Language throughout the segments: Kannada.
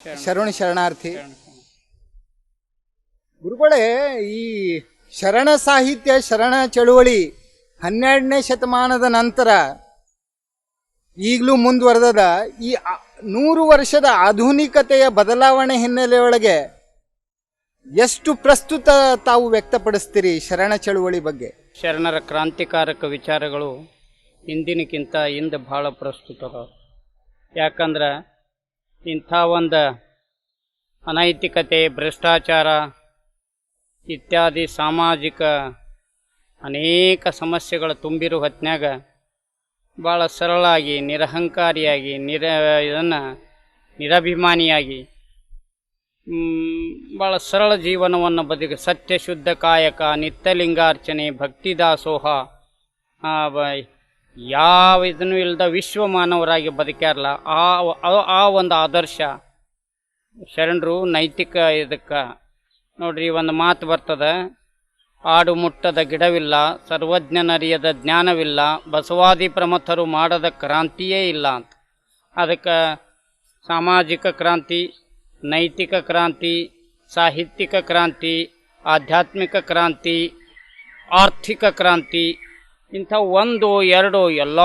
ಶರಣ. ಶರಣಾರ್ಥಿ. ಗುರುಗಳೇ ಈ ಶರಣ ಸಾಹಿತ್ಯ ಶರಣ ಚಳುವಳಿ ಹನ್ನೆರಡನೇ ಶತಮಾನದ ನಂತರ ಈಗಲೂ ಮುಂದುವರೆದ ಈ ನೂರು ವರ್ಷದ ಆಧುನಿಕತೆಯ ಬದಲಾವಣೆ ಹಿನ್ನೆಲೆಯೊಳಗೆ ಎಷ್ಟು ಪ್ರಸ್ತುತ ತಾವು ವ್ಯಕ್ತಪಡಿಸ್ತೀರಿ ಶರಣ ಚಳುವಳಿ ಬಗ್ಗೆ? ಶರಣರ ಕ್ರಾಂತಿಕಾರಕ ವಿಚಾರಗಳು ಹಿಂದಿನಕ್ಕಿಂತ ಹಿಂದೆ ಭಾಳ ಪ್ರಸ್ತುತ ಯಾಕಂದ್ರೆ ಇಂಥ ಒಂದು ಅನೈತಿಕತೆ, ಭ್ರಷ್ಟಾಚಾರ ಇತ್ಯಾದಿ ಸಾಮಾಜಿಕ ಅನೇಕ ಸಮಸ್ಯೆಗಳು ತುಂಬಿರೋ ಹೊತ್ನ್ಯಾಗ ಭಾಳ ಸರಳಾಗಿ, ನಿರಹಂಕಾರಿಯಾಗಿ, ನಿರ, ಇದನ್ನು ನಿರಭಿಮಾನಿಯಾಗಿ ಭಾಳ ಸರಳ ಜೀವನವನ್ನು ಬದುಕ ಸತ್ಯ ಶುದ್ಧ ಕಾಯಕ, ನಿತ್ಯಲಿಂಗಾರ್ಚನೆ, ಭಕ್ತಿ ದಾಸೋಹ ಯಾವ ಇದನ್ನು ಇಲ್ಲದ ವಿಶ್ವ ಮಾನವರಾಗಿ ಬದುಕ್ಯಾರಲ್ಲ, ಆ ಆ- ಒಂದು ಆದರ್ಶ. ಶರಣರು, ನೈತಿಕ ಇದಕ್ಕೆ. ನೋಡ್ರಿ ಒಂದು ಮಾತು ಬರ್ತದ, ಆಡು ಮುಟ್ಟದ ಗಿಡವಿಲ್ಲ, ಸರ್ವಜ್ಞನರಿಯದ ಜ್ಞಾನವಿಲ್ಲ, ಬಸವಾದಿ ಪ್ರಮಥರು ಮಾಡದ ಕ್ರಾಂತಿಯೇ ಇಲ್ಲ ಅಂತ. ಅದಕ್ಕೆ ಸಾಮಾಜಿಕ ಕ್ರಾಂತಿ, ನೈತಿಕ ಕ್ರಾಂತಿ, ಸಾಹಿತ್ಯಿಕ ಕ್ರಾಂತಿ, ಆಧ್ಯಾತ್ಮಿಕ ಕ್ರಾಂತಿ, ಆರ್ಥಿಕ ಕ್ರಾಂತಿ ಇಂಥ ಒಂದು, ಎರಡು ಎಲ್ಲ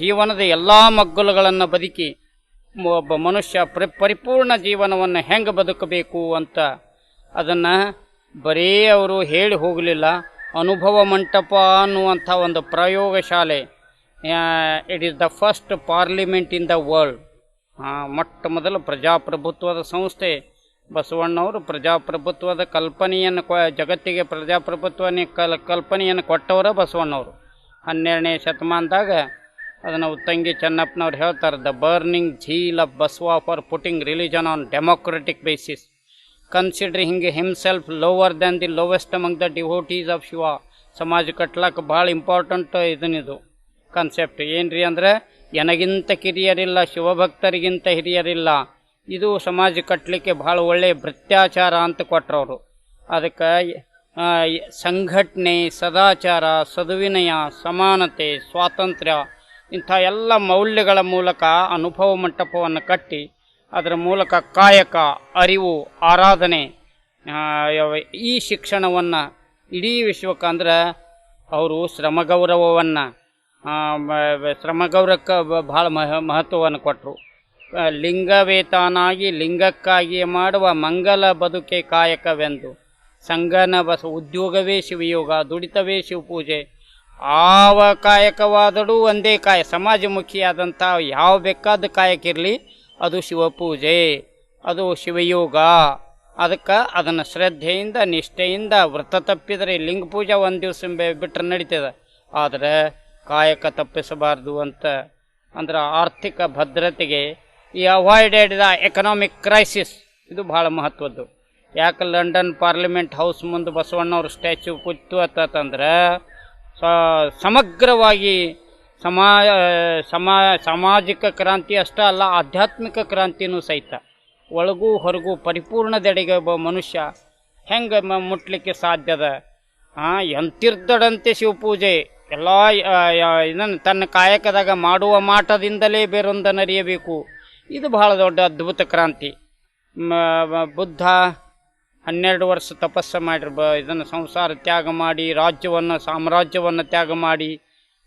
ಜೀವನದ ಎಲ್ಲ ಮಗ್ಗುಲುಗಳನ್ನು ಬದುಕಿ ಒಬ್ಬ ಮನುಷ್ಯ ಪರಿ, ಪರಿಪೂರ್ಣ ಜೀವನವನ್ನು ಹೆಂಗೆ ಬದುಕಬೇಕು ಅಂತ ಅದನ್ನು ಬರೀ ಅವರು ಹೇಳಿ ಹೋಗಲಿಲ್ಲ. ಅನುಭವ ಮಂಟಪ ಅನ್ನುವಂಥ ಒಂದು ಪ್ರಯೋಗಶಾಲೆ it is the first parliament in the world. ಮೊಟ್ಟ ಮೊದಲು ಪ್ರಜಾಪ್ರಭುತ್ವದ ಸಂಸ್ಥೆ ಬಸವಣ್ಣವರು ಪ್ರಜಾಪ್ರಭುತ್ವದ ಕಲ್ಪನೆಯನ್ನು ಕೊ ಜಗತ್ತಿಗೆ ಪ್ರಜಾಪ್ರಭುತ್ವನೇ ಕಲ್ ಕಲ್ಪನೆಯನ್ನು ಕೊಟ್ಟವರ ಬಸವಣ್ಣವರು. ಹನ್ನೆರಡನೇ ಶತಮಾನದಾಗ ಅದನ್ನು ಉತ್ತಂಗಿ ಚೆನ್ನಪ್ಪನವ್ರು ಹೇಳ್ತಾರೆ the burning zeal of Basava for putting religion on democratic basis considering himself lower than the lowest among the devotees of Shiva ಸಮಾಜ ಕಟ್ಲಕ್ಕೆ ಭಾಳ ಇಂಪಾರ್ಟೆಂಟ್ ಇದನ್ನಿದು ಕಾನ್ಸೆಪ್ಟ್ ರೀ ಅಂದ್ರೆ, ಎನಗಿಂತ ಕಿರಿಯರಿಲ್ಲ, ಶಿವಭಕ್ತರಿಗಿಂತ ಹಿರಿಯರಿಲ್ಲ. ಇದು ಸಮಾಜ ಕಟ್ಟಲಿಕ್ಕೆ ಭಾಳ ಒಳ್ಳೆಯ ಭೃತ್ಯಾಚಾರ ಅಂತ ಕೊಟ್ರವರು. ಅದಕ್ಕೆ ಸಂಘಟನೆ, ಸದಾಚಾರ, ಸದುವಿನಯ, ಸಮಾನತೆ, ಸ್ವಾತಂತ್ರ್ಯ ಇಂಥ ಎಲ್ಲ ಮೌಲ್ಯಗಳ ಮೂಲಕ ಅನುಭವ ಮಂಟಪವನ್ನು ಕಟ್ಟಿ ಅದರ ಮೂಲಕ ಕಾಯಕ, ಅರಿವು, ಆರಾಧನೆ ಈ ಶಿಕ್ಷಣವನ್ನು ಇಡೀ ವಿಶ್ವಕ್ಕೆ ಅಂದ್ರೆ ಅವರು ಶ್ರಮಗೌರವವನ್ನು ಶ್ರಮಗೌರವಕ್ಕೆ ಭಾಳ ಮಹ, ಮಹತ್ವವನ್ನು ಕೊಟ್ಟರು ಲಿಂಗವೇತಾನಾಗಿ ಲಿಂಗಕ್ಕಾಗಿ ಮಾಡುವ ಮಂಗಲ ಬದುಕೆ ಕಾಯಕವೆಂದು. ಸಂಗನ ಬಸ ಉದ್ಯೋಗವೇ ಶಿವಯೋಗ, ದುಡಿತವೇ ಶಿವಪೂಜೆ. ಆವ ಕಾಯಕವಾದರೂ ಒಂದೇ ಕಾಯ, ಸಮಾಜಮುಖಿಯಾದಂಥ ಯಾವ ಬೇಕಾದ ಕಾಯಕ್ಕಿರಲಿ, ಅದು ಶಿವಪೂಜೆ, ಅದು ಶಿವಯೋಗ. ಅದಕ್ಕೆ ಅದನ್ನು ಶ್ರದ್ಧೆಯಿಂದ, ನಿಷ್ಠೆಯಿಂದ ವ್ರತ ತಪ್ಪಿದರೆ ಲಿಂಗ ಪೂಜೆ ಒಂದು ದಿವಸ ಬಿಟ್ಟರೆ ನಡೀತದೆ. ಆದರೆ ಕಾಯಕ ತಪ್ಪಿಸಬಾರ್ದು ಅಂತ, ಅಂದ್ರೆ ಆರ್ಥಿಕ ಭದ್ರತೆಗೆ ಈ ಅವಾಯ್ಡೆಡ್ ದ ಎಕನಾಮಿಕ್ ಕ್ರೈಸಿಸ್ ಇದು ಭಾಳ ಮಹತ್ವದ್ದು. ಯಾಕೆ ಲಂಡನ್ ಪಾರ್ಲಿಮೆಂಟ್ ಹೌಸ್ ಮುಂದೆ ಬಸವಣ್ಣವ್ರ ಸ್ಟ್ಯಾಚ್ಯೂ ಕೂತು ಅಂತಂದ್ರೆ ಸಮಗ್ರವಾಗಿ ಸಮಾ ಸಮಾ, ಸಾಮಾಜಿಕ ಕ್ರಾಂತಿ ಅಷ್ಟೇ ಅಲ್ಲ, ಆಧ್ಯಾತ್ಮಿಕ ಕ್ರಾಂತಿನೂ ಸಹಿತ. ಒಳಗೂ ಹೊರಗೂ ಪರಿಪೂರ್ಣದೆಡೆಗೆ ಒಬ್ಬ ಮನುಷ್ಯ ಹೆಂಗೆ ಮುಟ್ಲಿಕ್ಕೆ ಸಾಧ್ಯದ ಹಾಂ ಎಂತಿರ್ದಡಂತೆ ಶಿವಪೂಜೆ. ಎಲ್ಲ ಇದನ್ನು ತನ್ನ ಕಾಯಕದಾಗ ಮಾಡುವ ಮಾಟದಿಂದಲೇ ಬೇರೊಂದನ್ನರಿಯಬೇಕು ಇದು ಬಹಳ ದೊಡ್ಡ ಅದ್ಭುತ ಕ್ರಾಂತಿ. ಬುದ್ಧ ಹನ್ನೆರಡು ವರ್ಷ ತಪಸ್ಸು ಮಾಡಿರ್ಬ ಇದನ್ನು ಸಂಸಾರ ತ್ಯಾಗ ಮಾಡಿ, ರಾಜ್ಯವನ್ನು, ಸಾಮ್ರಾಜ್ಯವನ್ನು ತ್ಯಾಗ ಮಾಡಿ,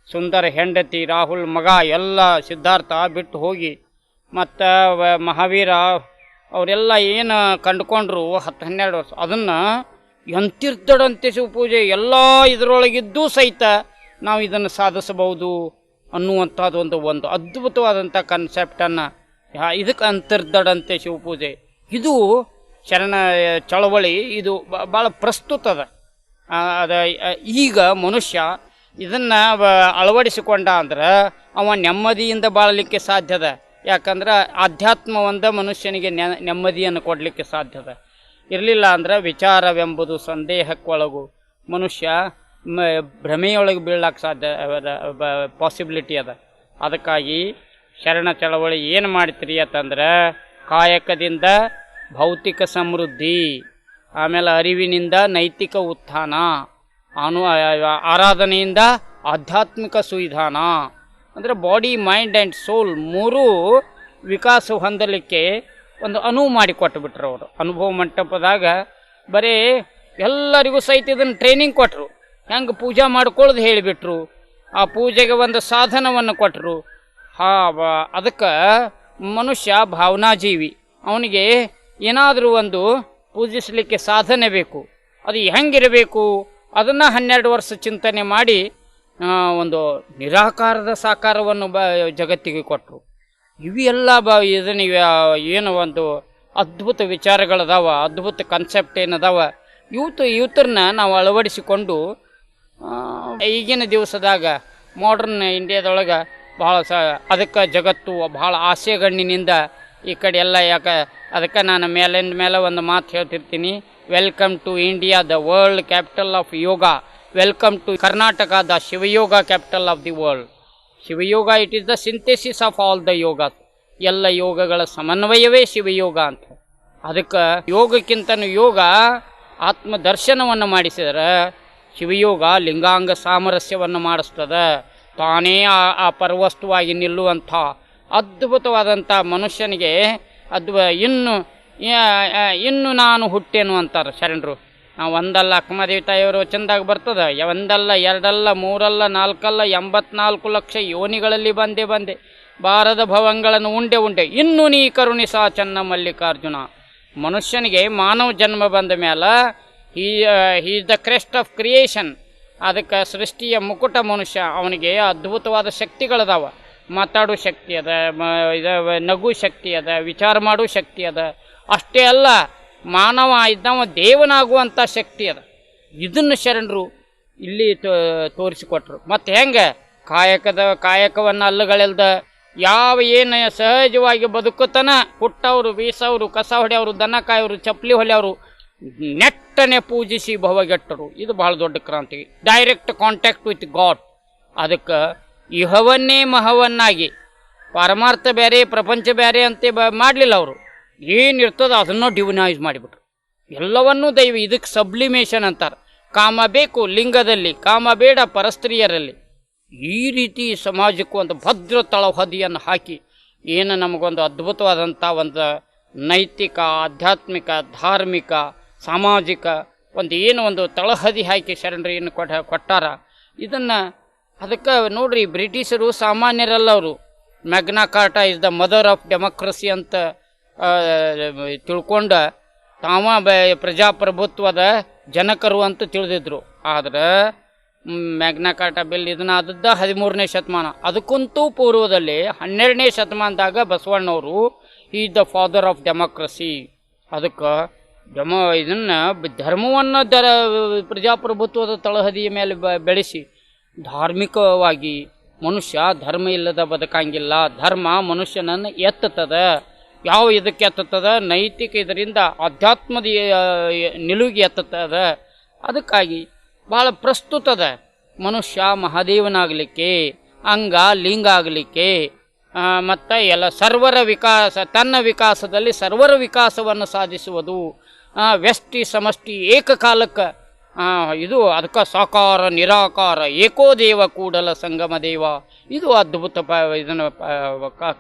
ಸುಂದರ ಹೆಂಡತಿ, ರಾಹುಲ್, ಮಗ, ಎಲ್ಲ ಸಿದ್ಧಾರ್ಥ ಬಿಟ್ಟು ಹೋಗಿ, ಮತ್ತು ಮಹಾವೀರ ಅವರೆಲ್ಲ ಏನು ಕಂಡುಕೊಂಡ್ರು ಹತ್ತು ಹನ್ನೆರಡು ವರ್ಷ, ಅದನ್ನು ಎಂತಿರ್ತಡಂತೆ ಶಿವಪೂಜೆ ಎಲ್ಲ ಇದರೊಳಗಿದ್ದೂ ಸಹಿತ ನಾವು ಇದನ್ನು ಸಾಧಿಸಬಹುದು ಅನ್ನುವಂಥದ್ದು ಒಂದು ಒಂದು ಅದ್ಭುತವಾದಂಥ ಕನ್ಸೆಪ್ಟನ್ನು ಇದಕ್ಕೆ ಅಂತರ್ದಡಂತೆ ಶಿವಪೂಜೆ. ಇದು ಶರಣ ಚಳವಳಿ, ಇದು ಭಾಳ ಪ್ರಸ್ತುತ ಅದ. ಅದ ಈಗ ಮನುಷ್ಯ ಇದನ್ನು ಅಳವಡಿಸಿಕೊಂಡ ಅಂದ್ರೆ ಅವ ನೆಮ್ಮದಿಯಿಂದ ಬಾಳಲಿಕ್ಕೆ ಸಾಧ್ಯದ ಯಾಕಂದ್ರೆ ಆಧ್ಯಾತ್ಮ ಒಂದ ಮನುಷ್ಯನಿಗೆ ನೆ- ನೆಮ್ಮದಿಯನ್ನು ಕೊಡಲಿಕ್ಕೆ ಸಾಧ್ಯದ ಇರಲಿಲ್ಲ ಅಂದ್ರೆ ವಿಚಾರವೆಂಬುದು ಸಂದೇಹಕ್ಕೊಳಗು ಮನುಷ್ಯ ಭ್ರಮೆಯೊಳಗೆ ಬೀಳಕ್ಕೆ ಸಾಧ್ಯ ಪಾಸಿಬಿಲಿಟಿ ಅದ. ಅದಕ್ಕಾಗಿ ಶರಣ ಚಳವಳಿ ಏನು ಮಾಡ್ತೀರಿ ಅಂತಂದ್ರೆ ಕಾಯಕದಿಂದ ಭೌತಿಕ ಸಮೃದ್ಧಿ, ಆಮೇಲೆ ಅರಿವಿನಿಂದ ನೈತಿಕ ಉತ್ಥಾನ, ಅನು ಆರಾಧನೆಯಿಂದ ಆಧ್ಯಾತ್ಮಿಕ ಸುವಿಧಾನ. ಅಂದರೆ ಬಾಡಿ ಮೈಂಡ್ ಆ್ಯಂಡ್ ಸೋಲ್ ಮೂರೂ ವಿಕಾಸ ಹೊಂದಲಿಕ್ಕೆ ಒಂದು ಅನುವು ಮಾಡಿ ಕೊಟ್ಟುಬಿಟ್ರು ಅವರು. ಅನುಭವ ಮಂಟಪದಾಗ ಬರೀ ಎಲ್ಲರಿಗೂ ಸಹಿತ ಇದನ್ನು ಟ್ರೈನಿಂಗ್ ಕೊಟ್ಟರು ಹೆಂಗೆ ಪೂಜೆ ಮಾಡ್ಕೊಳ್ಳೋದು ಹೇಳಿಬಿಟ್ರು. ಆ ಪೂಜೆಗೆ ಒಂದು ಸಾಧನವನ್ನು ಕೊಟ್ಟರು ಹಾ ಅದಕ್ಕೆ ಮನುಷ್ಯ ಭಾವನಾಜೀವಿ. ಅವನಿಗೆ ಏನಾದರೂ ಒಂದು ಪೂಜಿಸಲಿಕ್ಕೆ ಸಾಧನೆ ಬೇಕು. ಅದು ಹೆಂಗಿರಬೇಕು? ಅದನ್ನು ಹನ್ನೆರಡು ವರ್ಷ ಚಿಂತನೆ ಮಾಡಿ ಒಂದು ನಿರಾಕಾರದ ಸಾಕಾರವನ್ನು ಬ, ಜಗತ್ತಿಗೆ ಕೊಟ್ಟರು ಇವೆಲ್ಲ ಬ, ಇದನ್ನು ಏನು ಒಂದು ಅದ್ಭುತ ವಿಚಾರಗಳದಾವ, ಅದ್ಭುತ ಕನ್ಸೆಪ್ಟ್ ಏನದಾವ. ಇವತ್ತು ಇವತ್ತರನ್ನ ನಾವು ಅಳವಡಿಸಿಕೊಂಡು ಈಗಿನ ದಿವಸದಾಗ ಮಾಡ್ರನ್ ಇಂಡಿಯಾದೊಳಗೆ ಭಾಳ ಸ, ಅದಕ್ಕೆ ಜಗತ್ತು ಭಾಳ ಆಸೆಗಣ್ಣಿನಿಂದ ಈ ಕಡೆ ಎಲ್ಲ ಯಾಕೆ, ಅದಕ್ಕೆ ನಾನು ಮೇಲಿಂದ ಮೇಲೆ ಒಂದು ಮಾತು ಹೇಳ್ತಿರ್ತೀನಿ. Welcome to India the world capital of yoga welcome to Karnataka the Shivayoga capital of the world Shivayoga it is the synthesis of all the yoga ಎಲ್ಲ ಯೋಗಗಳ ಸಮನ್ವಯವೇ ಶಿವಯೋಗ ಅಂತ. ಅದಕ್ಕೆ ಯೋಗಕ್ಕಿಂತನೂ ಯೋಗ ಆತ್ಮ ದರ್ಶನವನ್ನು ಮಾಡಿಸಿದರೆ ಶಿವಯೋಗ ಲಿಂಗಾಂಗ ಸಾಮರಸ್ಯವನ್ನು ಮಾಡಿಸ್ತದ. ತಾನೇ ಆ ಆ ಪರವಸ್ತುವಾಗಿ ನಿಲ್ಲುವಂಥ ಅದ್ಭುತವಾದಂಥ ಮನುಷ್ಯನಿಗೆ ಅದ್ವ ಇನ್ನು ಇನ್ನು ನಾನು ಹುಟ್ಟೇನು ಅಂತಾರೆ ಶರಣರು. ನಾವು ಒಂದಲ್ಲ ಅಕ್ಕಮದೇವಿ ತಾಯಿಯವರು ಚಂದಾಗ ಬರ್ತದೆ. ಒಂದಲ್ಲ, ಎರಡಲ್ಲ, ಮೂರಲ್ಲ, ನಾಲ್ಕಲ್ಲ, ಎಂಬತ್ನಾಲ್ಕು ಲಕ್ಷ ಯೋನಿಗಳಲ್ಲಿ ಬಂದೆ ಬಂದೆ. ಬಾರದ ಭವಂಗಳನ್ನು ಉಂಡೆ ಉಂಡೆ. ಇನ್ನು ನೀ ಕರುಣಿಸ ಚನ್ನ ಮಲ್ಲಿಕಾರ್ಜುನ. ಮನುಷ್ಯನಿಗೆ ಮಾನವ ಜನ್ಮ ಬಂದ ಮೇಲೆ ಈ he the crest of creation ಅದಕ್ಕೆ ಸೃಷ್ಟಿಯ ಮುಕುಟ ಮನುಷ್ಯ, ಅವನಿಗೆ ಅದ್ಭುತವಾದ ಶಕ್ತಿಗಳದಾವ. ಮಾತಾಡೋ ಶಕ್ತಿ ಅದ, ಮ ನಗು ಶಕ್ತಿ ಅದ, ವಿಚಾರ ಮಾಡೋ ಶಕ್ತಿ ಅದ. ಅಷ್ಟೇ ಅಲ್ಲ, ಮಾನವ ಇದ್ದವ ದೇವನಾಗುವಂಥ ಶಕ್ತಿ ಅದ. ಇದನ್ನು ಶರಣರು ಇಲ್ಲಿ ತೋರಿಸಿಕೊಟ್ರು. ಮತ್ತು ಹೆಂಗೆ? ಕಾಯಕದ, ಕಾಯಕವನ್ನು ಅಲ್ಲುಗಳೆಲ್ದ ಯಾವ ಏನು ಸಹಜವಾಗಿ ಬದುಕುತ್ತಾನ, ಹುಟ್ಟವರು, ಬೀಸವರು, ಕಸ ಹೊಡೆಯವರು, ದನ ಕಾಯೋರು, ಚಪ್ಪಲಿ ಹೊಲೆಯವರು ನೆಟ್ಟನೆ ಪೂಜಿಸಿ ಭವಗೆಟ್ಟರು. ಇದು ಬಹಳ ದೊಡ್ಡ ಕ್ರಾಂತಿ. ಡೈರೆಕ್ಟ್ ಕಾಂಟ್ಯಾಕ್ಟ್ ವಿತ್ ಗಾಡ್ ಅದಕ್ಕೆ ಇಹವನ್ನೇ ಮಹವನ್ನಾಗಿ, ಪರಮಾರ್ಥ ಬೇರೆ ಪ್ರಪಂಚ ಬೇರೆ ಅಂತ ಮಾಡಲಿಲ್ಲ ಅವರು. ಏನಿರ್ತದೋ ಅದನ್ನು ಡಿವನೈಸ್ ಮಾಡಿಬಿಟ್ರು. ಎಲ್ಲವನ್ನೂ ದೈವ ಇದಕ್ಕೆ ಸಬ್ಲಿಮೇಷನ್ ಅಂತಾರೆ. ಕಾಮ ಬೇಕು ಲಿಂಗದಲ್ಲಿ, ಕಾಮ ಬೇಡ ಪರಸ್ತ್ರೀಯರಲ್ಲಿ. ಈ ರೀತಿ ಸಮಾಜಕ್ಕೂ ಒಂದು ಭದ್ರ ತಳಹದಿಯನ್ನು ಹಾಕಿ, ಏನು ನಮಗೊಂದು ಅದ್ಭುತವಾದಂಥ ಒಂದು ನೈತಿಕ, ಆಧ್ಯಾತ್ಮಿಕ, ಧಾರ್ಮಿಕ ಸಾಮಾಜಿಕ ಒಂದು ಏನು ಒಂದು ತಳಹದಿ ಹಾಕಿ ಶರಣರಿಯನ್ನು ಕೊಟ್ಟ ಕೊಟ್ಟಾರ. ಇದನ್ನು ಅದಕ್ಕೆ ನೋಡ್ರಿ, ಬ್ರಿಟಿಷರು ಸಾಮಾನ್ಯರಲ್ಲ ಅವರು. Magna Carta is the mother of democracy ಅಂತ ತಿಳ್ಕೊಂಡ ತಾವ ಪ್ರಜಾಪ್ರಭುತ್ವದ ಜನಕರು ಅಂತ ತಿಳಿದಿದ್ರು. ಆದರೆ ಮ್ಯಾಗ್ನಾ ಕಾರ್ಟಾ ಬಿಲ್ ಇದನ್ನ ಅದದ್ದ ಹದಿಮೂರನೇ ಶತಮಾನ. ಅದಕ್ಕಂತೂ ಪೂರ್ವದಲ್ಲಿ ಹನ್ನೆರಡನೇ ಶತಮಾನದಾಗ ಬಸವಣ್ಣವರು ಈ ದ ಫಾದರ್ ಆಫ್ ಡೆಮೋಕ್ರಸಿ ಅದಕ್ಕೆ ಡೆಮೋ ಇದನ್ನು ಧರ್ಮವನ್ನು ದರ, ಪ್ರಜಾಪ್ರಭುತ್ವದ ತಳಹದಿಯ ಮೇಲೆ ಬೆಳೆಸಿ ಧಾರ್ಮಿಕವಾಗಿ ಮನುಷ್ಯ ಧರ್ಮ ಇಲ್ಲದ ಬದುಕಂಗಿಲ್ಲ. ಧರ್ಮ ಮನುಷ್ಯನನ್ನು ಎತ್ತುತ್ತದೆ ಯಾವ ಇದಕ್ಕೆ ಎತ್ತುತ್ತದೆ ನೈತಿಕ ಇದರಿಂದ ಆಧ್ಯಾತ್ಮದ ನಿಲುಗಿ ಎತ್ತುತ್ತದೆ ಅದಕ್ಕಾಗಿ ಭಾಳ ಪ್ರಸ್ತುತದ ಮನುಷ್ಯ ಮಹಾದೇವನಾಗಲಿಕ್ಕೆ, ಅಂಗ, ಲಿಂಗ ಆಗಲಿಕ್ಕೆ ಮತ್ತು ಎಲ್ಲ ಸರ್ವರ ವಿಕಾಸ, ತನ್ನ ವಿಕಾಸದಲ್ಲಿ ಸರ್ವರ ವಿಕಾಸವನ್ನು ಸಾಧಿಸುವುದು. ವ್ಯಷ್ಟಿ ಸಮಷ್ಟಿ ಏಕಕಾಲಕ್ಕೆ. ಇದು ಅದಕ್ಕೆ ಸಾಕಾರ, ನಿರಾಕಾರ ಏಕೋ ದೇವ ಕೂಡಲ ಸಂಗಮ ದೇವ. ಇದು ಅದ್ಭುತ ಪ, ಇದನ್ನು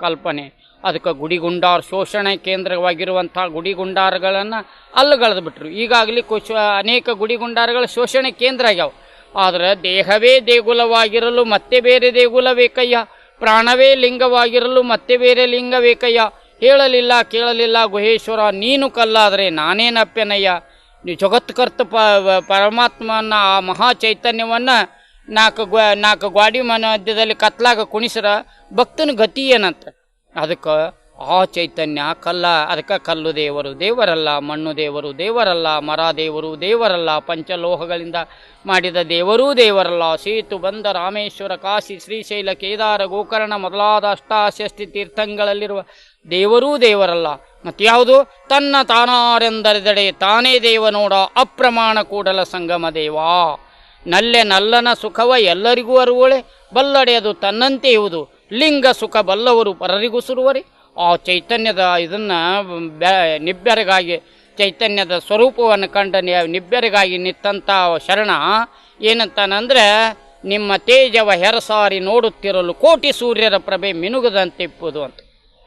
ಕಲ್ಪನೆ. ಅದಕ್ಕೆ ಗುಡಿಗುಂಡಾರ ಶೋಷಣೆ ಕೇಂದ್ರವಾಗಿರುವಂಥ ಗುಡಿಗುಂಡಾರಗಳನ್ನು ಅಲ್ಲಗಳೆದು ಬಿಟ್ರು. ಈಗಾಗಲೇ ಕುಶ, ಅನೇಕ ಗುಡಿಗುಂಡಾರಗಳು ಶೋಷಣೆ ಕೇಂದ್ರ ಆಗ್ಯಾವ. ಆದರೆ ದೇಹವೇ ದೇಗುಲವಾಗಿರಲು ಮತ್ತೆ ಬೇರೆ ದೇಗುಲ ಬೇಕಯ್ಯ. ಪ್ರಾಣವೇ ಲಿಂಗವಾಗಿರಲು ಮತ್ತೆ ಬೇರೆ ಲಿಂಗ ಬೇಕಯ್ಯ. ಹೇಳಲಿಲ್ಲ, ಕೇಳಲಿಲ್ಲ, ಗುಹೇಶ್ವರ, ನೀನು ಕಲ್ಲಾದರೆ ನಾನೇನಪ್ಪೆನಯ್ಯ ನೀವು ಜಗತ್ಕರ್ತ ಪ ಪರಮಾತ್ಮನ ಆ ಮಹಾ ಚೈತನ್ಯವನ್ನು ನಾಲ್ಕು ಗ್ವ, ನಾಲ್ಕು ಗ್ವಾಡಿ ಮಧ್ಯದಲ್ಲಿ ಕತ್ಲಾಗ ಕುಣಿಸ್ರ ಭಕ್ತನ ಗತಿ ಏನಂತ. ಅದಕ್ಕೆ ಆ ಚೈತನ್ಯ ಕಲ್ಲ, ಅದಕ್ಕೆ ಕಲ್ಲು ದೇವರು, ದೇವರಲ್ಲ ಮಣ್ಣು ದೇವರು, ದೇವರಲ್ಲ ಮರ ದೇವರು, ದೇವರಲ್ಲ ಪಂಚಲೋಹಗಳಿಂದ ಮಾಡಿದ ದೇವರೂ ದೇವರಲ್ಲ. ಸೇತು ಬಂದ ರಾಮೇಶ್ವರ, ಕಾಶಿ, ಶ್ರೀಶೈಲ, ಕೇದಾರ, ಗೋಕರ್ಣ ಮೊದಲಾದ ಅಷ್ಟಾಶಸ್ತಿ ತೀರ್ಥಂಗಳಲ್ಲಿರುವ ದೇವರೂ ದೇವರಲ್ಲ. ಮತ್ಯಾವುದು? ತನ್ನ ತಾನಾರೆಂದರೆದಡೆ ತಾನೇ ದೇವ ನೋಡ ಅಪ್ರಮಾಣ ಕೂಡಲ ಸಂಗಮ ದೇವಾ. ನಲ್ಲೆ ನಲ್ಲನ ಸುಖವ ಎಲ್ಲರಿಗೂ ಅರುವಳೆ, ಬಲ್ಲಡೆ ಅದು ತನ್ನಂತೆ ಇವುದು ಲಿಂಗ ಸುಖ ಬಲ್ಲವರು ಪರರಿಗೂ ಸುರುವರೆ. ಆ ಚೈತನ್ಯದ ಇದನ್ನು ನಿಬ್ಬೆರಗಾಗಿ, ಚೈತನ್ಯದ ಸ್ವರೂಪವನ್ನು ಕಂಡು ನಿಬ್ಬೆರಗಾಗಿ ನಿಂತ ಶರಣ ಏನಂತಾನಂದರೆ, ನಿಮ್ಮ ತೇಜವ ಹೆರಸಾರಿ ನೋಡುತ್ತಿರಲು ಕೋಟಿ ಸೂರ್ಯರ ಪ್ರಭೆ ಮಿನುಗದಂತಿಪ್ಪುದು ಅಂತ.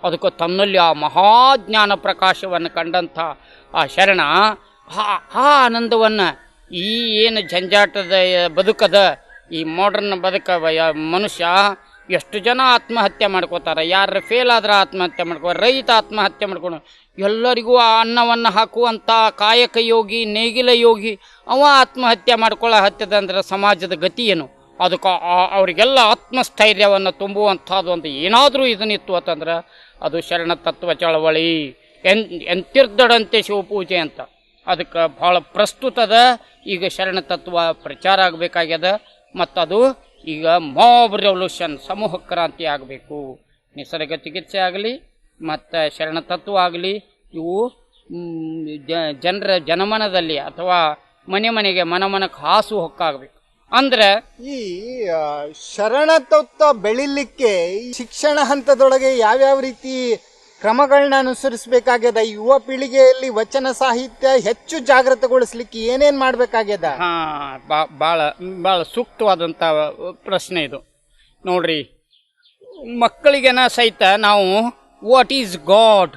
ಅದಕ್ಕೂ ತನ್ನಲ್ಲಿ ಆ ಮಹಾಜ್ಞಾನ ಪ್ರಕಾಶವನ್ನು ಕಂಡಂಥ ಆ ಶರಣ, ಆ ಆನಂದವನ್ನು ಈ ಏನು ಜಂಜಾಟದ ಬದುಕದ, ಈ ಮಾಡ್ರನ್ ಬದುಕ ಮನುಷ್ಯ ಎಷ್ಟು ಜನ ಆತ್ಮಹತ್ಯೆ ಮಾಡ್ಕೋತಾರೆ? ಯಾರು ಫೇಲ್ ಆದ್ರೆ ಆತ್ಮಹತ್ಯೆ ಮಾಡ್ಕೋ ರೈತ ಆತ್ಮಹತ್ಯೆ ಮಾಡ್ಕೊಂಡು ಎಲ್ಲರಿಗೂ ಆ ಅನ್ನವನ್ನು ಹಾಕುವಂಥ ಕಾಯಕ ಯೋಗಿ, ನೇಗಿಲ ಯೋಗಿ, ಅವ ಆತ್ಮಹತ್ಯೆ ಮಾಡ್ಕೊಳ್ಳೋ ಹತ್ತದಂದ್ರೆ ಸಮಾಜದ ಗತಿ ಏನು? ಅದಕ್ಕೆ ಅವರಿಗೆಲ್ಲ ಆತ್ಮಸ್ಥೈರ್ಯವನ್ನು ತುಂಬುವಂಥದ್ದು ಒಂದು ಏನಾದರೂ ಇದನ್ನಿತ್ತು ಅಂತಂದ್ರೆ ಅದು ಶರಣ ತತ್ವ ಚಳವಳಿ, ಎನ್, ಎಂತಿರ್ದಡಂತೆ ಶಿವಪೂಜೆ ಅಂತ. ಅದಕ್ಕೆ ಭಾಳ ಪ್ರಸ್ತುತದ ಈಗ ಶರಣ ತತ್ವ ಪ್ರಚಾರ ಆಗಬೇಕಾಗ್ಯದ ಮತ್ತದು ಈಗ ಮಾಬ್ ರೆವಲ್ಯೂಷನ್ ಸಮೂಹ ಕ್ರಾಂತಿ ಆಗಬೇಕು. ನಿಸರ್ಗ ಚಿಕಿತ್ಸೆ ಆಗಲಿ, ಮತ್ತು ಶರಣ ತತ್ವ ಆಗಲಿ, ಇವು ಜನರ ಜನಮನದಲ್ಲಿ ಅಥವಾ ಮನೆ ಮನೆಗೆ ಮನಮನಕ್ಕೆ ಹಾಸು ಹೊಕ್ಕಾಗಬೇಕು. ಅಂದ್ರೆ ಈ ಶರಣ ತತ್ವ ಬೆಳಿಲಿಕ್ಕೆ ಶಿಕ್ಷಣ ಹಂತದೊಳಗೆ ಯಾವ್ಯಾವ ರೀತಿ ಕ್ರಮಗಳನ್ನ ಅನುಸರಿಸಬೇಕಾಗ್ಯದ ಯುವ ಪೀಳಿಗೆಯಲ್ಲಿ ವಚನ ಸಾಹಿತ್ಯ ಹೆಚ್ಚು ಜಾಗೃತಗೊಳಿಸ್ಲಿಕ್ಕೆ ಏನೇನ್ ಮಾಡ್ಬೇಕಾಗ್ಯದ? ಹಾ, ಬಾ ಭಾಳ ಭಾಳ ಪ್ರಶ್ನೆ ಇದು. ನೋಡ್ರಿ, ಮಕ್ಕಳಿಗೆನ ಸಹಿತ ನಾವು ವಾಟ್ ಈಸ್ ಗಾಡ್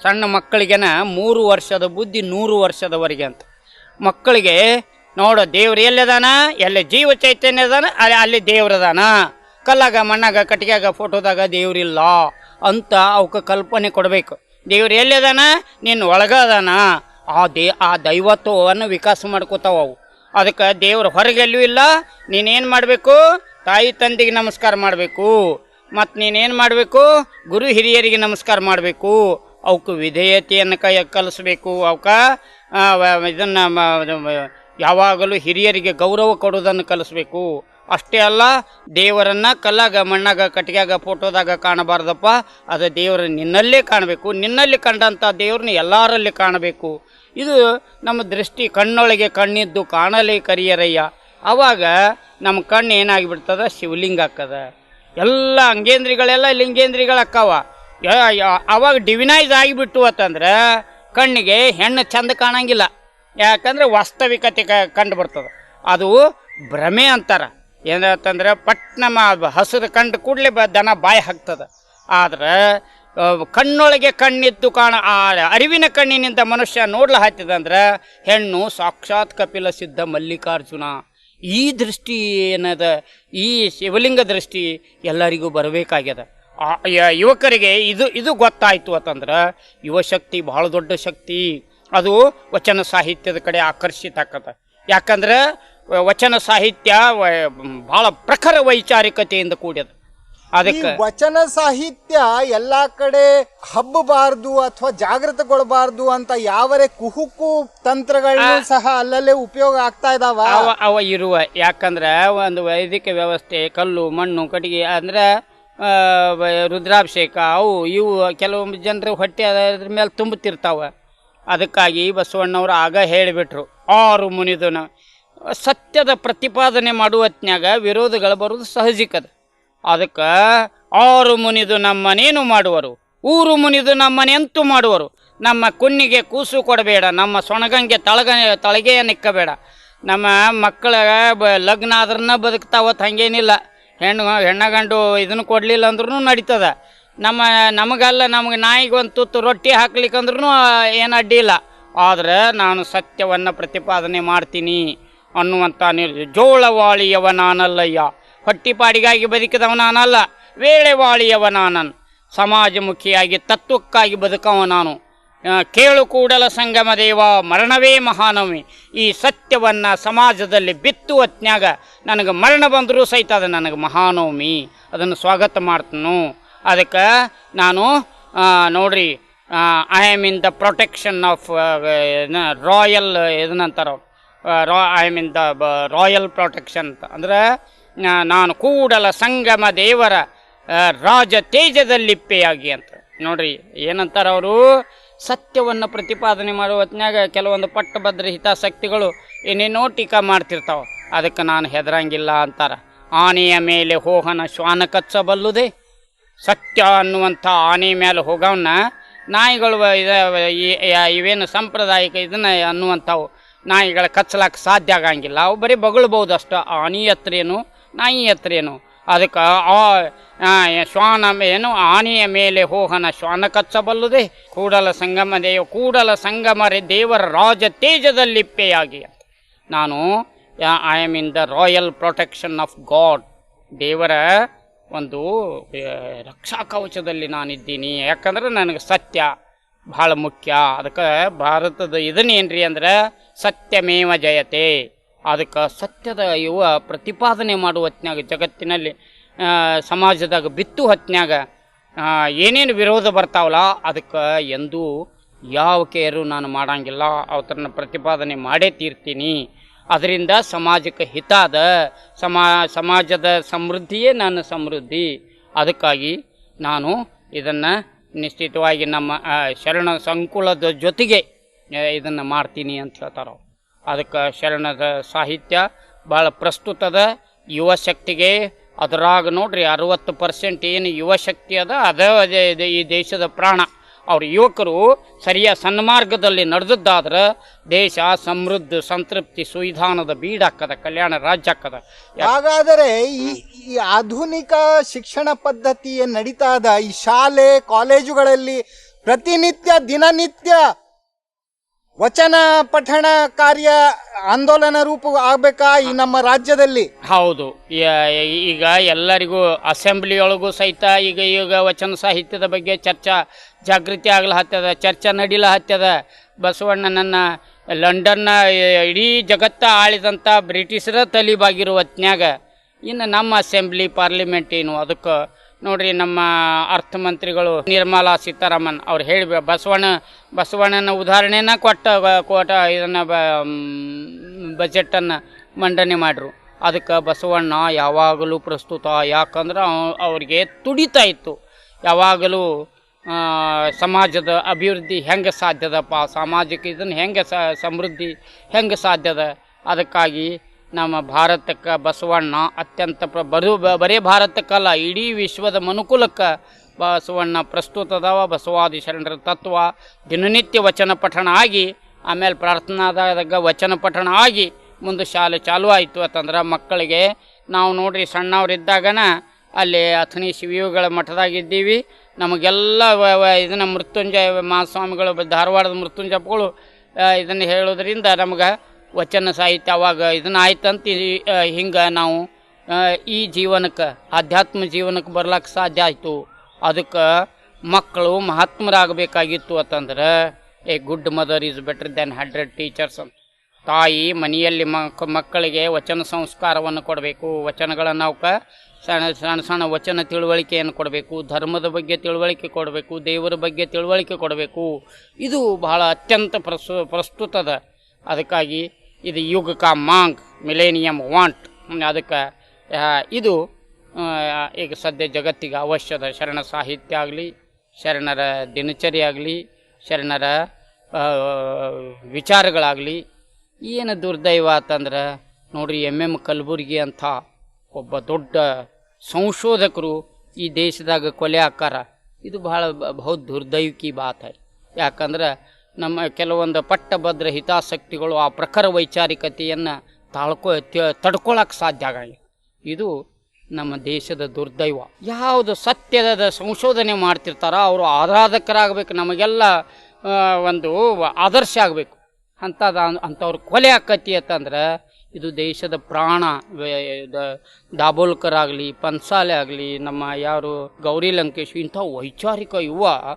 ಸಣ್ಣ ಮಕ್ಕಳಿಗೆನ ಮೂರು ವರ್ಷದ ಬುದ್ಧಿ ನೂರು ವರ್ಷದವರೆಗೆ ಅಂತ. ಮಕ್ಕಳಿಗೆ ನೋಡು, ದೇವ್ರು ಎಲ್ಲಿದಾನ? ಎಲ್ಲಿ ಜೀವ ಚೈತನ್ಯದಾನ? ಅಲ್ಲಿ ಅಲ್ಲಿ ದೇವ್ರದಾನ. ಕಲ್ಲಾಗ, ಮಣ್ಣಾಗ ಕಟ್ಟಿಗೆಯಾಗ ಫೋಟೋದಾಗ ದೇವ್ರಿಲ್ಲ. ಅಂತ ಅವಕ್ಕೆ ಕಲ್ಪನೆ ಕೊಡಬೇಕು. ದೇವ್ರು ಎಲ್ಲಿದಾನ ನಿನ್ನ ಒಳಗ ಅದಾನ. ಆ ದೇ, ಆ ದೈವತ್ವವನ್ನು ವಿಕಾಸ ಮಾಡ್ಕೋತಾವ ಅವು. ಅದಕ್ಕೆ ದೇವ್ರ ಹೊರಗೆಲ್ಲೂ ಇಲ್ಲ. ನೀನೇನು ಮಾಡಬೇಕು? ತಾಯಿ ತಂದೆಗೆ ನಮಸ್ಕಾರ ಮಾಡಬೇಕು. ಮತ್ತು ನೀನೇನು ಮಾಡಬೇಕು? ಗುರು ಹಿರಿಯರಿಗೆ ನಮಸ್ಕಾರ ಮಾಡಬೇಕು. ಅವಕ್ಕೆ ವಿಧೇಯತೆಯನ್ನು ಕೈ ಕಲಿಸ್ಬೇಕು. ಅವಕ್ಕ ಇದನ್ನು ಯಾವಾಗಲೂ ಹಿರಿಯರಿಗೆ ಗೌರವ ಕೊಡೋದನ್ನು ಕಲಿಸ್ಬೇಕು. ಅಷ್ಟೇ ಅಲ್ಲ, ದೇವರನ್ನು ಕಲ್ಲಾಗ, ಮಣ್ಣಾಗ, ಕಟ್ಟಿಗೆಯಾಗ, ಫೋಟೋದಾಗ ಕಾಣಬಾರ್ದಪ್ಪ. ಅದು ದೇವರ ನಿನ್ನಲ್ಲೇ ಕಾಣಬೇಕು. ನಿನ್ನಲ್ಲಿ ಕಂಡಂಥ ದೇವ್ರನ್ನ ಎಲ್ಲರಲ್ಲಿ ಕಾಣಬೇಕು. ಇದು ನಮ್ಮ ದೃಷ್ಟಿ, ಕಣ್ಣೊಳಗೆ ಕಣ್ಣಿದ್ದು ಕಾಣಲೇ ಕರಿಯರಯ್ಯ. ಆವಾಗ ನಮ್ಮ ಕಣ್ಣು ಏನಾಗಿಬಿಡ್ತದ? ಶಿವಲಿಂಗ ಹಾಕದ ಎಲ್ಲ ಅಂಗೇಂದ್ರಿಗಳೆಲ್ಲ ಲಿಂಗೇಂದ್ರಿಗಳಕ್ಕಾವ ಅವಾಗ ಡಿವಿನೈಸ್ ಆಗಿಬಿಟ್ಟು ಅಂತಂದ್ರೆ ಕಣ್ಣಿಗೆ ಹೆಣ್ಣು ಚಂದ ಕಾಣಂಗಿಲ್ಲ. ಯಾಕಂದ್ರೆ ವಾಸ್ತವಿಕತೆ ಕಂಡು ಬರ್ತದೆ ಅದು ಭ್ರಮೆ ಅಂತಾರ. ಏನಂತಂದ್ರೆ ಪಟ್ನ ಹಸಿರು ಕಂಡು ಕೂಡಲೇ ಬ ದನ ಬಾಯಿ ಹಾಕ್ತದೆ ಆದ್ರೆ ಕಣ್ಣೊಳಗೆ ಕಣ್ಣಿದ್ದು ಕಾಣ ಆ, ಅರಿವಿನ ಕಣ್ಣಿನಿಂದ ಮನುಷ್ಯ ನೋಡ್ಲ ಹತ್ತಿದಂದ್ರೆ ಹೆಣ್ಣು ಸಾಕ್ಷಾತ್ ಕಪಿಲ ಸಿದ್ಧ ಮಲ್ಲಿಕಾರ್ಜುನ. ಈ ದೃಷ್ಟಿ ಏನದ? ಈ ಶಿವಲಿಂಗ ದೃಷ್ಟಿ ಎಲ್ಲರಿಗೂ ಬರಬೇಕಾಗ್ಯದ. ಯುವಕರಿಗೆ ಇದು ಇದು ಗೊತ್ತಾಯಿತು ಅಂತಂದ್ರೆ ಯುವಶಕ್ತಿ ಬಹಳ ದೊಡ್ಡ ಶಕ್ತಿ. ಅದು ವಚನ ಸಾಹಿತ್ಯದ ಕಡೆ ಆಕರ್ಷಿತ ಆಕತ ಯಾಕಂದ್ರೆ ವಚನ ಸಾಹಿತ್ಯ ಬಹಳ ಪ್ರಖರ ವೈಚಾರಿಕತೆಯಿಂದ ಕೂಡಿದ. ಅದಕ್ಕೆ ವಚನ ಸಾಹಿತ್ಯ ಎಲ್ಲ ಕಡೆ ಹಬ್ಬಬಾರ್ದು ಅಥವಾ ಜಾಗೃತಗೊಳ್ಬಾರ್ದು ಅಂತ ಯಾವರೇ ಕುಹುಕು ತಂತ್ರಗಳನ್ನ ಸಹ ಅಲ್ಲಲ್ಲೇ ಉಪಯೋಗ ಆಗ್ತಾ ಇದಾವ? ಅವ ಅವ ಇರುವ ಯಾಕಂದ್ರೆ ಒಂದು ವೈದಿಕ ವ್ಯವಸ್ಥೆ ಕಲ್ಲು ಮಣ್ಣು ಕಟ್ಟಿಗೆ ಅಂದ್ರೆ ರುದ್ರಾಭಿಷೇಕ ಅವು ಇವು ಕೆಲವೊಂದು ಜನರು ಹೊಟ್ಟೆ ಅದ್ರ ಮೇಲೆ ತುಂಬುತ್ತಿರ್ತಾವ. ಅದಕ್ಕಾಗಿ ಬಸವಣ್ಣವರು ಆಗ ಹೇಳಿಬಿಟ್ರು ಆರು ಮುನಿದನ ಸತ್ಯದ ಪ್ರತಿಪಾದನೆ ಮಾಡುವ ಹೊತ್ನ್ಯಾಗ ವಿರೋಧಗಳು ಬರುವುದು ಸಹಜಿಕದ ಅದಕ್ಕೆ ಆರು ಮುನಿದು ನಮ್ಮನೇನು ಮಾಡುವರು? ಊರು ಮುನಿದು ನಮ್ಮನೆಂತೂ ಮಾಡುವರು. ನಮ್ಮ ಕುನ್ನಿಗೆ ಕೂಸು ಕೊಡಬೇಡ, ನಮ್ಮ ಸೊಣಗಂಗೆ ತಳಗ, ತಳಗೆಯ ನಿಕ್ಕಬೇಡ. ನಮ್ಮ ಮಕ್ಕಳ ಬ ಲಗ್ನ ಆದ್ರನ್ನ ಬದುಕ್ತಾವತ್ತು ಹಂಗೇನಿಲ್ಲ. ಹೆಣ್ಣು, ಹೆಣ್ಣ ಗಂಡು ಇದನ್ನು ಕೊಡಲಿಲ್ಲ ಅಂದ್ರೂ ನಡೀತದ. ನಮ್ಮ, ನಮಗಲ್ಲ, ನಮಗೆ ನಾಯಿಗೆ ಒಂದು ತುತ್ತು ರೊಟ್ಟಿ ಹಾಕ್ಲಿಕ್ಕಂದ್ರೂ ಏನು ಅಡ್ಡಿ ಇಲ್ಲ. ಆದರೆ ನಾನು ಸತ್ಯವನ್ನು ಪ್ರತಿಪಾದನೆ ಮಾಡ್ತೀನಿ. ಅನ್ನುವಂಥ ಜೋಳವಾಳಿಯವ ನಾನಲ್ಲಯ್ಯ ಹೊಟ್ಟಿಪಾಡಿಗಾಗಿ ಬದುಕಿದವ ನಾನಲ್ಲ ವೇಳೆವಾಳಿಯವ ನಾನನ್ ಸಮಾಜಮುಖಿಯಾಗಿ ತತ್ವಕ್ಕಾಗಿ ಬದುಕವ ನಾನು ಕೇಳು ಕೂಡಲ ಸಂಗಮ ದೇವ, ಮರಣವೇ ಮಹಾನವಮಿ. ಈ ಸತ್ಯವನ್ನು ಸಮಾಜದಲ್ಲಿ ಬಿತ್ತು ಹೊತ್ನ್ಯಾಗ ನನಗೆ ಮರಣ ಬಂದರೂ ಸಹಿತ ಅದು ನನಗೆ ಮಹಾನವಮಿ. ಅದನ್ನು ಸ್ವಾಗತ ಮಾಡ್ತನು. ಅದಕ್ಕೆ ನಾನು ನೋಡ್ರಿ I am in the protection of royal ಇದನ್ನಂತಾರ. Ra I mean the royal protection ಅಂತ. ಅಂದ್ರೆ ನಾನು ಕೂಡಲ ಸಂಗಮ ದೇವರ ರಾಜ ರಾಜ ತೇಜದಲ್ಲಿಪ್ಪೆಯಾಗಿ ಅಂತ. ನೋಡ್ರಿ, ಏನಂತಾರೆ ಅವರು? ಸತ್ಯವನ್ನು ಪ್ರತಿಪಾದನೆ ಮಾಡುವ ಹೊತ್ನ್ಯಾಗ ಕೆಲವೊಂದು ಪಟ್ಟಭದ್ರ ಹಿತಾಸಕ್ತಿಗಳು ಏನೇನೋ ಟೀಕಾ ಮಾಡ್ತಿರ್ತಾವೆ. ಅದಕ್ಕೆ ನಾನು ಹೆದರಂಗಿಲ್ಲ ಅಂತಾರೆ. ಆನೆಯ ಮೇಲೆ ಹೋಹನ ಶ್ವಾನ ಕಚ್ಚಬಲ್ಲುದೇ ಸತ್ಯ ಅನ್ನುವಂಥ ಆನೆ ಮೇಲೆ ಹೋಗವನ್ನ ನಾಯಿಗಳು ಇವೇನು ಸಾಂಪ್ರದಾಯಿಕ ಇದನ್ನ ಅನ್ನುವಂಥವು. ನಾಯಿಗಳ ಕಚ್ಚಲಾಕ ಸಾಧ್ಯ ಆಗಂಗಿಲ್ಲ. ಅವು ಬರೀ ಬಗಳ್ಬೋದು ಅಷ್ಟು. ಆನೆ ಎತ್ತರೇನು ನಾಯಿ ಎತ್ತರೇನು ಅದಕ್ಕೆ ಆ ಶ್ವಾನ ಏನು ಆನೆಯ ಮೇಲೆ ಹೋಹನ ಶ್ವಾನ ಕಚ್ಚಬಲ್ಲದೆ. ಕೂಡಲ ಸಂಗಮ ದೇವ, ಕೂಡಲ ಸಂಗಮರೆ ದೇವರ ರಾಜ ತೇಜದಲ್ಲಿಪ್ಪೆಯಾಗಿ. ಅಂತ ನಾನು I am in the royal protection of God ದೇವರ ಒಂದು ರಕ್ಷಾ ಕವಚದಲ್ಲಿ ನಾನಿದ್ದೀನಿ. ಯಾಕಂದ್ರೆ ನನಗೆ ಸತ್ಯ. ಭಾಳ ಮುಖ್ಯ. ಅದಕ್ಕೆ ಭಾರತದ ಇದನ್ನೇನ್ರಿ ಅಂದ್ರೆ ಸತ್ಯಮೇವ ಜಯತೆ. ಅದಕ್ಕೆ ಸತ್ಯದ ಇವ ಪ್ರತಿಪಾದನೆ ಮಾಡುವ ಹೊತ್ನ್ಯಾಗ ಜಗತ್ತಿನಲ್ಲಿ ಸಮಾಜದಾಗ ಬಿತ್ತು ಹೊತ್ನ್ಯಾಗ ಆ, ಏನೇನು ವಿರೋಧ ಬರ್ತಾವಲ್ಲ ಅದಕ್ಕೆ ಎಂದೂ ಯಾವ ಕೇರು ನಾನು ಮಾಡಂಗಿಲ್ಲ ಅವತರನ್ನ ಪ್ರತಿಪಾದನೆ ಮಾಡೇ ತೀರ್ತೀನಿ. ಅದರಿಂದ ಸಮಾಜಕ್ಕೆ ಹಿತಾದ ಸಮಾ ಸಮಾಜದ ಸಮೃದ್ಧಿಯೇ ನನ್ನ ಸಮೃದ್ಧಿ. ಅದಕ್ಕಾಗಿ ನಾನು ಇದನ್ನು ನಿಶ್ಚಿತವಾಗಿ ನಮ್ಮ ಶರಣ ಸಂಕುಲದ ಜೊತೆಗೆ ಇದನ್ನು ಮಾಡ್ತೀನಿ ಅಂತ ಹೇಳ್ತಾರೆ. ಅದಕ್ಕೆ ಶರಣದ ಸಾಹಿತ್ಯ ಭಾಳ ಪ್ರಸ್ತುತದ, ಯುವ ಶಕ್ತಿಗೆ ಅದರಾಗ ನೋಡ್ರಿ ಅರವತ್ತು ಪರ್ಸೆಂಟ್ ಏನು ಯುವ ಶಕ್ತಿ ಅದ ಅದ ಈ ದೇಶದ ಪ್ರಾಣ ಅವ್ರ ಯುವಕರು ಸರಿಯ ಸನ್ಮಾರ್ಗದಲ್ಲಿ ನಡೆದದ್ದಾದ್ರೆ ದೇಶ ಸಮೃದ್ಧ ಸಂತೃಪ್ತಿ ಸುವಿಧಾನದ ಬೀಡಾಕದ ಕಲ್ಯಾಣ ರಾಜ್ಯ ಹಾಕದ. ಹಾಗಾದರೆ ಈ ಈ ಆಧುನಿಕ ಶಿಕ್ಷಣ ಪದ್ಧತಿಯ ನಡೀತಾದ ನಡೀತಾ ಈ ಶಾಲೆ ಕಾಲೇಜುಗಳಲ್ಲಿ ಪ್ರತಿನಿತ್ಯ ದಿನನಿತ್ಯ ವಚನ ಪಠಣ ಕಾರ್ಯ ಆಂದೋಲನ ರೂಪ ಆಗ್ಬೇಕಾ ಈ ನಮ್ಮ ರಾಜ್ಯದಲ್ಲಿ? ಹೌದು. ಈಗ ಎಲ್ಲರಿಗೂ ಅಸೆಂಬ್ಲಿಯೊಳಗೂ ಸಹಿತ ಈಗ ಈಗ ವಚನ ಸಾಹಿತ್ಯದ ಬಗ್ಗೆ ಚರ್ಚಾ ಜಾಗೃತಿ ಆಗ್ಲ ಹತ್ತದ, ಚರ್ಚೆ ನಡಿಲ ಹತ್ತದ. ಬಸವಣ್ಣನನ್ನ ಲಂಡನ್ನ ಇಡೀ ಜಗತ್ತ ಆಳಿದಂಥ ಬ್ರಿಟಿಷರ ತಲಿಬಾಗಿರೋ ಹೊತ್ನ್ಯಾಗ, ಇನ್ನು ನಮ್ಮ ಅಸೆಂಬ್ಲಿ ಪಾರ್ಲಿಮೆಂಟ್ ಏನು? ಅದಕ್ಕೆ ನೋಡ್ರಿ ನಮ್ಮ ಅರ್ಥಮಂತ್ರಿಗಳು ನಿರ್ಮಲಾ ಸೀತಾರಾಮನ್ ಅವ್ರು ಹೇಳಿ ಬಸವಣ್ಣ, ಬಸವಣ್ಣನ ಉದಾಹರಣೆನ ಕೊಟ್ಟ ಕೋಟ ಇದನ್ನು ಬಜೆಟನ್ನು ಮಂಡನೆ ಮಾಡ್ರು. ಅದಕ್ಕೆ ಬಸವಣ್ಣ ಯಾವಾಗಲೂ ಪ್ರಸ್ತುತ, ಯಾಕಂದ್ರೆ ಅವರಿಗೆ ತುಡಿತಾ ಇತ್ತು. ಯಾವಾಗಲೂ ಸಮಾಜದ ಅಭಿವೃದ್ಧಿ ಹೆಂಗೆ ಸಾಧ್ಯದಪ್ಪ? ಸಾಮಾಜಿಕ ಇದನ್ನು ಹೆಂಗೆ ಸಮೃದ್ಧಿ ಹೆಂಗೆ ಸಾಧ್ಯದ? ಅದಕ್ಕಾಗಿ ನಮ್ಮ ಭಾರತಕ್ಕೆ ಬಸವಣ್ಣ ಅತ್ಯಂತ ಪ್ರ, ಬರು ಬರೇ ಭಾರತಕ್ಕಲ್ಲ, ಇಡೀ ವಿಶ್ವದ ಮನುಕುಲಕ್ಕೆ ಬಸವಣ್ಣ ಪ್ರಸ್ತುತ ಅದಾವ ಬಸವಾದಿ ಶರಣರ ತತ್ವ, ದಿನನಿತ್ಯ ವಚನ ಪಠಣ ಆಗಿ, ಆಮೇಲೆ ಪ್ರಾರ್ಥನಾದಾಗ ವಚನ ಪಠಣ ಆಗಿ ಮುಂದೆ ಶಾಲೆ ಚಾಲು ಆಯಿತು ಅಂತಂದ್ರೆ ಮಕ್ಕಳಿಗೆ ನಾವು ನೋಡ್ರಿ ಸಣ್ಣವರಿದ್ದಾಗನ ಅಲ್ಲಿ ಅಥಣಿ ಶಿವಿಯುಗಳ ಮಠದಾಗಿದ್ದೀವಿ ನಮಗೆಲ್ಲ ಇದನ್ನು ಮೃತ್ಯುಂಜಯ ಮಹಾಸ್ವಾಮಿಗಳು, ಧಾರವಾಡದ ಮೃತ್ಯುಂಜಯಗಳು ಇದನ್ನು ಹೇಳೋದ್ರಿಂದ ನಮ್ಗೆ ವಚನ ಸಾಹಿತ್ಯ ಅವಾಗ ಇದನ್ನ ಆಯ್ತಂತ ಹಿಂಗೆ ನಾವು ಈ ಜೀವನಕ್ಕೆ, ಆಧ್ಯಾತ್ಮ ಜೀವನಕ್ಕೆ ಬರ್ಲಿಕ್ಕೆ ಸಾಧ್ಯ ಆಯಿತು. ಅದಕ್ಕೆ ಮಕ್ಕಳು ಮಹಾತ್ಮರಾಗಬೇಕಾಗಿತ್ತು ಅಂತಂದ್ರೆ a good mother is better than hundred teachers ಅಂತ. ತಾಯಿ ಮನೆಯಲ್ಲಿ ಮಕ್, ಮಕ್ಕಳಿಗೆ ವಚನ ಸಂಸ್ಕಾರವನ್ನು ಕೊಡಬೇಕು. ವಚನಗಳನ್ನು ಅವಕ್ಕೆ ಸಣ್ಣ ಸಣ್ಣ ಸಣ್ಣ ವಚನ ತಿಳುವಳಿಕೆಯನ್ನು ಕೊಡಬೇಕು, ಧರ್ಮದ ಬಗ್ಗೆ ತಿಳುವಳಿಕೆ ಕೊಡಬೇಕು, ದೇವರ ಬಗ್ಗೆ ತಿಳುವಳಿಕೆ ಕೊಡಬೇಕು. ಇದು ಬಹಳ ಅತ್ಯಂತ ಪ್ರಸು, ಪ್ರಸ್ತುತದ ಅದಕ್ಕಾಗಿ ಇದು ಯುಗ ಕಾ ಮಾಂಗ್ ಮಿಲೇನಿಯಮ್ ವಾಂಟ್. ಅದಕ್ಕೆ ಇದು ಈಗ ಸದ್ಯ ಜಗತ್ತಿಗೆ ಅವಶ್ಯದ ಶರಣ ಸಾಹಿತ್ಯ ಆಗಲಿ, ಶರಣರ ದಿನಚರಿ ಆಗಲಿ, ಶರಣರ ವಿಚಾರಗಳಾಗಲಿ, ಏನು ದುರ್ದೈವ ಅಂತಂದ್ರೆ ನೋಡಿರಿ ಎಂ ಎಂ ಕಲಬುರ್ಗಿ ಅಂಥ ಒಬ್ಬ ದೊಡ್ಡ ಸಂಶೋಧಕರು ಈ ದೇಶದಾಗ ಕೊಲೆ ಆಕಾರ. ಇದು ಬಹಳ ಬಹು ದುರ್ದೈವಿಕಿ ಬಾತ ಯಾಕಂದ್ರೆ ನಮ್ಮ ಕೆಲವೊಂದು ಪಟ್ಟಭದ್ರ ಹಿತಾಸಕ್ತಿಗಳು ಆ ಪ್ರಖರ ವೈಚಾರಿಕತೆಯನ್ನು ತಾಳ್ಕೊ ತಡ್ಕೊಳಕ್ಕೆ ಸಾಧ್ಯ ಆಗಲ್ಲ ಇದು ನಮ್ಮ ದೇಶದ ದುರ್ದೈವ. ಯಾವುದು ಸತ್ಯದ ಸಂಶೋಧನೆ ಮಾಡ್ತಿರ್ತಾರೋ ಅವರು ಆರಾಧಕರಾಗಬೇಕು, ನಮಗೆಲ್ಲ ಒಂದು ಆದರ್ಶ ಆಗಬೇಕು. ಅಂಥದ್ದು ಅಂಥವ್ರು ಕೊಲೆ ಆಕತಿ ಅಂತಂದ್ರೆ ಇದು ದೇಶದ ಪ್ರಾಣ ದಾಬೋಲ್ಕರ್ ಆಗಲಿ, ಪನ್ಸಾಲೆ ಆಗಲಿ, ನಮ್ಮ ಯಾರು ಗೌರಿ ಲಂಕೇಶ್, ಇಂಥ ವೈಚಾರಿಕ ಯುವ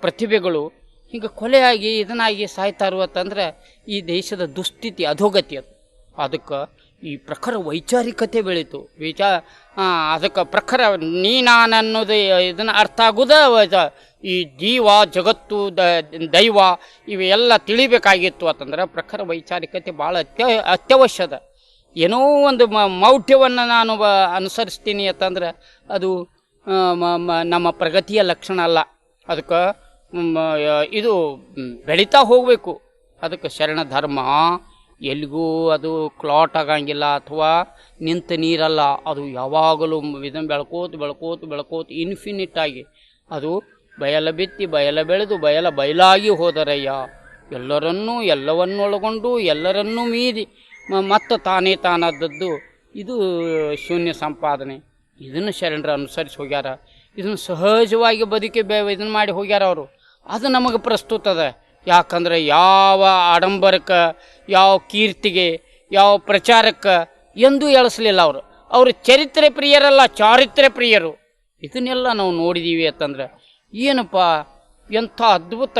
ಪ್ರತಿಭೆಗಳು ಹಿಂಗೆ ಕೊಲೆಯಾಗಿ ಇದನ್ನಾಗಿ ಸಾಯ್ತಾ ಅಂತಂದ್ರೆ ಈ ದೇಶದ ದುಸ್ಥಿತಿ, ಅಧೋಗತಿ ಅದು. ಅದಕ್ಕೆ ಈ ಪ್ರಖರ ವೈಚಾರಿಕತೆ ಬೆಳೀತು. ವಿಚಾರ ಅದಕ್ಕೆ ಪ್ರಖರ ನೀ ನಾನು ಅನ್ನೋದು ಇದನ್ನು ಅರ್ಥ ಆಗುದ? ಈ ಜೀವ, ಜಗತ್ತು ದೈವ ಇವೆಲ್ಲ ತಿಳಿಬೇಕಾಗಿತ್ತು ಅಂತಂದ್ರೆ ಪ್ರಖರ ವೈಚಾರಿಕತೆ ಭಾಳ ಅತ್ಯ, ಅತ್ಯವಶ್ಯದ. ಏನೋ ಒಂದು ಮೌಢ್ಯವನ್ನು ನಾನು ಅನುಸರಿಸ್ತೀನಿ ಅಂತಂದ್ರೆ ಅದು ನಮ್ಮ ಪ್ರಗತಿಯ ಲಕ್ಷಣ ಅಲ್ಲ. ಅದಕ್ಕೆ ಇದು ಬೆಳೀತಾ ಹೋಗಬೇಕು. ಅದಕ್ಕೆ ಶರಣ ಧರ್ಮ ಎಲ್ಲಿಗೂ ಅದು ಕ್ಲಾಟ್ ಆಗಂಗಿಲ್ಲ ಅಥವಾ ನಿಂತ ನೀರಲ್ಲ, ಅದು ಯಾವಾಗಲೂ ಇದನ್ನು ಬೆಳ್ಕೋತ ಬೆಳ್ಕೋತ ಬೆಳ್ಕೋತ ಇನ್ಫಿನಿಟ್ ಆಗಿ. ಅದು ಬಯಲ ಬಿತ್ತಿ, ಬಯಲ ಬೆಳೆದು, ಬಯಲ ಬಯಲಾಗಿ ಹೋದರಯ್ಯ. ಎಲ್ಲರನ್ನೂ, ಎಲ್ಲವನ್ನೊಳಗೊಂಡು, ಎಲ್ಲರನ್ನೂ ಮೀರಿ ಮತ್ತು ತಾನೇ ತಾನಾದದ್ದು. ಇದು ಶೂನ್ಯ ಸಂಪಾದನೆ. ಇದನ್ನು ಶರಣರು ಅನುಸರಿಸಿ ಹೋಗ್ಯಾರ. ಇದನ್ನು ಸಹಜವಾಗಿ ಬದುಕಿ ಬೇ, ಇದನ್ನು ಮಾಡಿ ಹೋಗ್ಯಾರ ಅವರು. ಅದು ನಮಗೆ ಪ್ರಸ್ತುತ ಅದ. ಯಾಕಂದ್ರೆ ಯಾವ ಆಡಂಬರಕ್ಕೆ, ಯಾವ ಕೀರ್ತಿಗೆ, ಯಾವ ಪ್ರಚಾರಕ್ಕೆ ಎಂದೂ ಎಳಿಸ್ಲಿಲ್ಲ ಅವರು. ಅವರು ಚರಿತ್ರೆ ಪ್ರಿಯರಲ್ಲ ಚಾರಿತ್ರ್ಯ ಪ್ರಿಯರು. ಇದನ್ನೆಲ್ಲ ನಾವು ನೋಡಿದ್ದೀವಿ ಅಂತಂದ್ರೆ ಏನಪ್ಪ, ಎಂಥ ಅದ್ಭುತ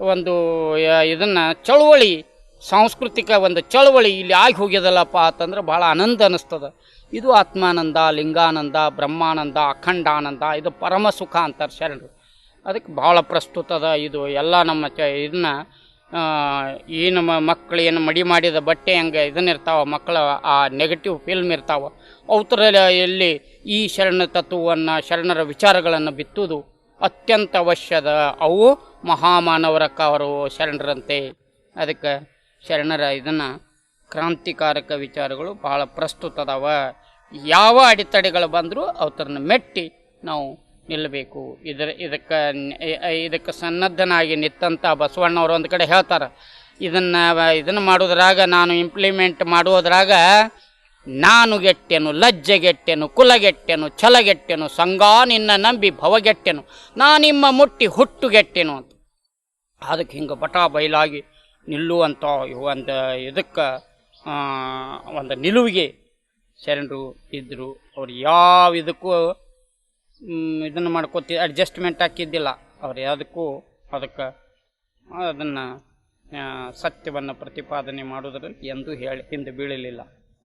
ಒಂದು ಇದನ್ನು ಚಳುವಳಿ, ಸಾಂಸ್ಕೃತಿಕ ಒಂದು ಚಳುವಳಿ ಇಲ್ಲಿ ಆಗಿ ಹೋಗ್ಯದಲ್ಲಪ್ಪ ಅಂತಂದ್ರೆ ಭಾಳ ಆನಂದ ಅನ್ನಿಸ್ತದ ಇದು ಆತ್ಮಾನಂದ, ಲಿಂಗಾನಂದ, ಬ್ರಹ್ಮಾನಂದ, ಅಖಂಡಾನಂದ, ಇದು ಪರಮ ಸುಖ ಅಂತಾರೆ ಶರಣರು. ಅದಕ್ಕೆ ಭಾಳ ಪ್ರಸ್ತುತ ಅದ ಇದು. ಎಲ್ಲ ನಮ್ಮ ಚ ಇದನ್ನ ಏನು ನಮ್ಮ ಮಕ್ಕಳು ಏನು ಮಡಿ ಮಾಡಿದ ಬಟ್ಟೆ ಹಂಗೆ ಇದನ್ನ ಇರ್ತಾವ ಮಕ್ಕಳ ಆ ನೆಗೆಟಿವ್ ಫಿಲ್ಮ್ ಇರ್ತಾವ ಅವತರಲ್ಲಿ ಈ ಶರಣ ತತ್ವವನ್ನು, ಶರಣರ ವಿಚಾರಗಳನ್ನು ಬಿತ್ತುವುದು ಅತ್ಯಂತ ಅವಶ್ಯದ ಅವು ಮಹಾಮಾನವರ ಕವರು ಶರಣರಂತೆ. ಅದಕ್ಕೆ ಶರಣರ ಇದನ್ನು ಕ್ರಾಂತಿಕಾರಕ ವಿಚಾರಗಳು ಭಾಳ ಪ್ರಸ್ತುತ ಅದಾವ. ಯಾವ ಅಡೆತಡೆಗಳು ಬಂದರೂ ಅವತರನ್ನು ಮೆಟ್ಟಿ ನಾವು ನಿಲ್ಲಬೇಕು ಇದರ, ಇದಕ್ಕೆ ಇದಕ್ಕೆ ಸನ್ನದ್ಧನಾಗಿ ನಿತ್ತಂತ ಬಸವಣ್ಣವರು ಒಂದು ಕಡೆ ಹೇಳ್ತಾರೆ. ಇದನ್ನು ಇದನ್ನು ಮಾಡೋದ್ರಾಗ ನಾನು ಇಂಪ್ಲಿಮೆಂಟ್ ಮಾಡುವುದ್ರಾಗ ನಾನು ಗೆಟ್ಟೆನು ಲಜ್ಜೆಗೆಟ್ಟೆನು ಕುಲಗೆಟ್ಟೆನು ಛಲಗೆಟ್ಟೆನು ಸಂಗಾ ನಿನ್ನ ನಂಬಿ ಭವಗೆಟ್ಟೆನು ನಾನಿಮ್ಮ ಮುಟ್ಟಿ ಹುಟ್ಟುಗೆಟ್ಟೆನು ಅಂತ. ಅದಕ್ಕೆ ಹಿಂಗೆ ಬಟಾ ಬಯಲಾಗಿ ನಿಲ್ಲುವಂಥ ಒಂದು ಇದಕ್ಕೆ ಒಂದು ನಿಲುವಿಗೆ ಶರಣರು ಇದ್ದರು ಅವ್ರು ಯಾವ ಇದಕ್ಕೂ ಇದನ್ನು ಮಾಡ್ಕೋತಿ ಅಡ್ಜಸ್ಟ್ಮೆಂಟ್ ಹಾಕಿದ್ದಿಲ್ಲ. ಅವ್ರು ಯಾವುದಕ್ಕೂ ಅದಕ್ಕೆ, ಅದನ್ನು ಸತ್ಯವನ್ನು ಪ್ರತಿಪಾದನೆ ಮಾಡೋದ್ರಲ್ಲಿ ಎಂದೂ ಹೇಳಿ, ಹಿಂದೆ ಬೀಳಲಿಲ್ಲ.